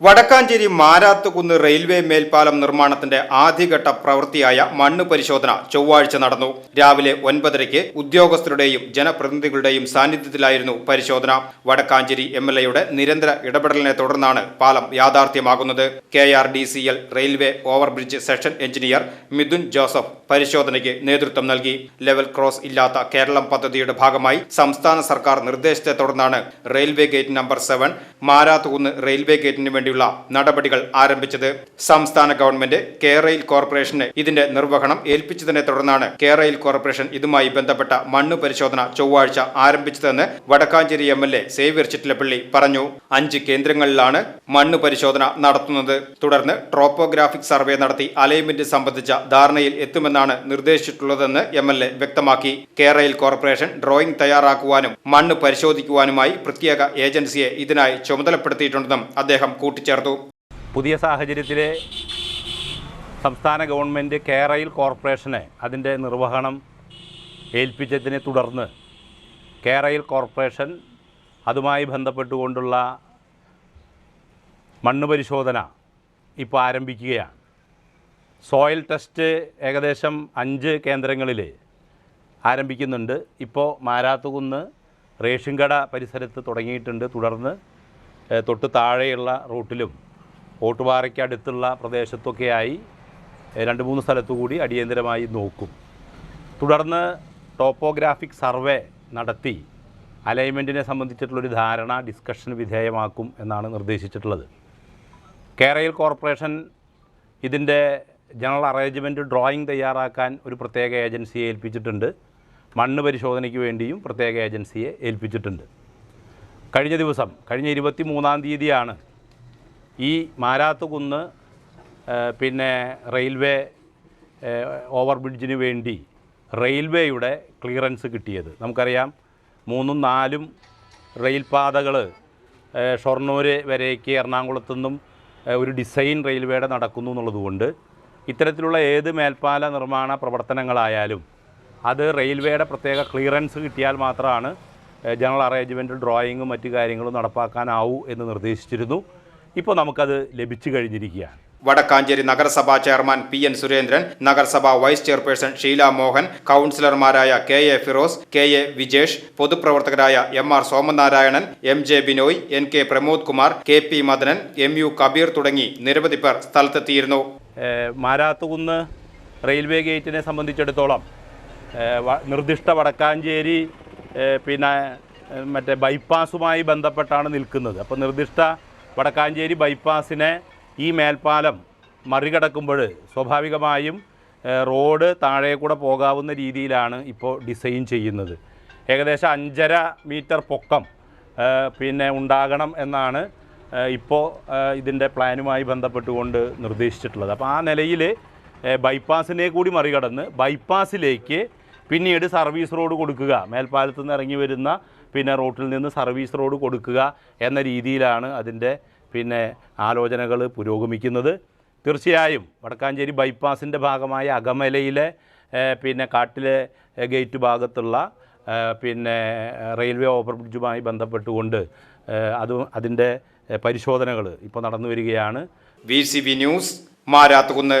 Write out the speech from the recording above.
Vadakkanchery Marathukunnu railway മേൽപ്പാലം നിർമ്മാണത്തിന്റെ ആദ്യഘട്ട പ്രവൃത്തിയായ മണ്ണ് പരിശോധന ചൊവ്വാഴ്ച നടന്നു. രാവിലെ ഒൻപതരയ്ക്ക് ഉദ്യോഗസ്ഥരുടെയും ജനപ്രതിനിധികളുടെയും സാന്നിധ്യത്തിലായിരുന്നു പരിശോധന. വടക്കാഞ്ചേരി എം എൽ എയുടെ നിരന്തര ഇടപെടലിനെ തുടർന്നാണ് പാലം യാഥാർത്ഥ്യമാകുന്നത്. K R D C L railway overbridge section engineer Mithun Joseph പരിശോധനയ്ക്ക് നേതൃത്വം നൽകി. ലെവൽ ക്രോസ് ഇല്ലാത്ത കേരളം പദ്ധതിയുടെ ഭാഗമായി സംസ്ഥാന സർക്കാർ നിർദ്ദേശത്തെ തുടർന്നാണ് railway gate number seven Marathukunnu railway ഗേറ്റിന് വേണ്ടിയുള്ള നടപടികൾ ആരംഭിച്ചത്. സംസ്ഥാന ഗവൺമെന്റ് കെ റെയിൽ കോർപ്പറേഷന് ഇതിന്റെ നിർവഹണം ഏൽപ്പിച്ചതിനെ തുടർന്നാണ് റെയിൽ കോർപ്പറേഷൻ ഇതുമായി ബന്ധപ്പെട്ട മണ്ണ് പരിശോധന ചൊവ്വാഴ്ച ആരംഭിച്ചതെന്ന് Vadakkanchery M L A Xavier Chittilappally പറഞ്ഞു. അഞ്ച് കേന്ദ്രങ്ങളിലാണ് മണ്ണ് പരിശോധന നടത്തുന്നത്. തുടർന്ന് ട്രോപ്പോഗ്രാഫിക് സർവേ നടത്തി അലൈൻമെന്റ് സംബന്ധിച്ച ധാരണയിൽ എത്തുമെന്നാണ് നിർദ്ദേശിച്ചിട്ടുള്ളതെന്ന് എം എൽ എ വ്യക്തമാക്കി. കേരയിൽ കോർപ്പറേഷൻ ഡ്രോയിംഗ് തയ്യാറാക്കുവാനും മണ്ണ് പരിശോധിക്കുവാനുമായി പ്രത്യേക ഏജൻസിയെ ഇതിനായി ചുമതലപ്പെടുത്തിയിട്ടുണ്ടെന്നും അദ്ദേഹം കൂട്ടിച്ചേർത്തു. പുതിയ സാഹചര്യത്തിലെ സംസ്ഥാന ഗവൺമെന്റ് കേരയിൽ കോർപ്പറേഷനെ അതിന്റെ നിർവഹണം ഏൽപ്പിച്ചതിനെ തുടർന്ന് കേരയിൽ കോർപ്പറേഷൻ അതുമായി ബന്ധപ്പെട്ടുകൊണ്ടുള്ള മണ്ണ് പരിശോധന ഇപ്പോൾ ആരംഭിക്കുകയാണ്. സോയിൽ ടെസ്റ്റ് ഏകദേശം അഞ്ച് കേന്ദ്രങ്ങളിൽ ആരംഭിക്കുന്നുണ്ട്. ഇപ്പോൾ മാരാത്തുകുന്ന് റേഷൻ കട പരിസരത്ത് തുടങ്ങിയിട്ടുണ്ട്. തുടർന്ന് തൊട്ട് താഴെയുള്ള റൂട്ടിലും ഓട്ടുപാറയ്ക്ക് അടുത്തുള്ള പ്രദേശത്തൊക്കെയായി രണ്ട് മൂന്ന് സ്ഥലത്തു കൂടി അടിയന്തരമായി നോക്കും. തുടർന്ന് ടോപ്പോഗ്രാഫിക് സർവേ നടത്തി അലൈൻമെന്റിനെ സംബന്ധിച്ചിട്ടുള്ളൊരു ധാരണ ഡിസ്കഷന് വിധേയമാക്കും എന്നാണ് നിർദ്ദേശിച്ചിട്ടുള്ളത്. കേരയിൽ കോർപ്പറേഷൻ ഇതിന്റെ ജനറൽ അറേഞ്ച്മെന്റ് ഡ്രോയിങ് തയ്യാറാക്കാൻ ഒരു പ്രത്യേക ഏജൻസിയെ ഏൽപ്പിച്ചിട്ടുണ്ട്. മണ്ണ് പരിശോധനയ്ക്ക് വേണ്ടിയും പ്രത്യേക ഏജൻസിയെ ഏൽപ്പിച്ചിട്ടുണ്ട്. കഴിഞ്ഞ ദിവസം കഴിഞ്ഞ ഇരുപത്തി മൂന്നാം തീയതിയാണ് ഈ മാരാത്തുകുന്ന് പിന്നെ റെയിൽവേ ഓവർ ബ്രിഡ്ജിന് വേണ്ടി റെയിൽവേയുടെ ക്ലിയറൻസ് കിട്ടിയത്. നമുക്കറിയാം മൂന്നും നാലും റെയിൽ ഷൊർണൂർ വരേക്ക് എറണാകുളത്തു നിന്നും ഒരു ഡിസൈൻ റെയിൽവേയുടെ നടക്കുന്നു എന്നുള്ളതുകൊണ്ട് ഇത്തരത്തിലുള്ള ഏത് മേൽപ്പാല നിർമ്മാണ പ്രവർത്തനങ്ങളായാലും അത് റെയിൽവേയുടെ പ്രത്യേക ക്ലിയറൻസ് കിട്ടിയാൽ മാത്രമാണ് ജനറൽ അറേഞ്ച്മെന്റ് ഡ്രോയിങ്ങും മറ്റു കാര്യങ്ങളും നടപ്പാക്കാനാവൂ എന്ന് നിർദ്ദേശിച്ചിരുന്നു. ഇപ്പോൾ നമുക്കത് ലഭിച്ചു കഴിഞ്ഞിരിക്കുകയാണ്. വടക്കാഞ്ചേരി നഗരസഭാ ചെയർമാൻ പി എൻ സുരേന്ദ്രൻ നഗരസഭാ വൈസ് ചെയർപേഴ്സൺ ഷീല മോഹൻ കൗൺസിലർമാരായ K A Firoz K A Vijesh പൊതുപ്രവർത്തകരായ M R Somanarayanan M J Binoy N K Pramod Kumar K P Madanan M U Kabeer തുടങ്ങി നിരവധി പേർ സ്ഥലത്തെത്തിയിരുന്നു. മാരാത്തുകുന്ന് റെയിൽവേ ഗേറ്റിനെ സംബന്ധിച്ചിടത്തോളം നിർദ്ദിഷ്ട വടക്കാഞ്ചേരി പിന്നെ മറ്റേ ബൈപ്പാസുമായി ബന്ധപ്പെട്ടാണ് നിൽക്കുന്നത്. അപ്പോൾ നിർദ്ദിഷ്ട വടക്കാഞ്ചേരി ബൈപ്പാസിനെ ഈ മേൽപ്പാലം മറികടക്കുമ്പോൾ സ്വാഭാവികമായും റോഡ് താഴെ കൂടെ പോകാവുന്ന രീതിയിലാണ് ഇപ്പോൾ ഡിസൈൻ ചെയ്യുന്നത്. ഏകദേശം അഞ്ചര മീറ്റർ പൊക്കം പിന്നെ ഉണ്ടാകണം എന്നാണ് ഇപ്പോൾ ഇതിന്റെ പ്ലാനുമായി ബന്ധപ്പെട്ടുകൊണ്ട് നിർദ്ദേശിച്ചിട്ടുള്ളത്. അപ്പോൾ ആ നിലയിൽ ബൈപ്പാസിനെ കൂടി മറികടന്ന് ബൈപ്പാസിലേക്ക് പിന്നീട് സർവീസ് റോഡ് കൊടുക്കുക. മേൽപ്പാലത്ത് നിന്ന് ഇറങ്ങി വരുന്ന പിന്നെ റോട്ടിൽ നിന്ന് സർവീസ് റോഡ് കൊടുക്കുക എന്ന രീതിയിലാണ് അതിന്റെ പിന്നെ ആലോചനകൾ പുരോഗമിക്കുന്നത്. തീർച്ചയായും വടക്കാഞ്ചേരി ബൈപ്പാസിന്റെ ഭാഗമായ അകമലയിലെ പിന്നെ കാട്ടിലെ ഗേറ്റ് ഭാഗത്തുള്ള പിന്നെ റെയിൽവേ ഓവർ ബ്രിഡ്ജുമായി ബന്ധപ്പെട്ടുകൊണ്ട് അത് അതിന്റെ പരിശോധനകൾ ഇപ്പോൾ നടന്നു വരികയാണ്. V C V news Marathukunnu.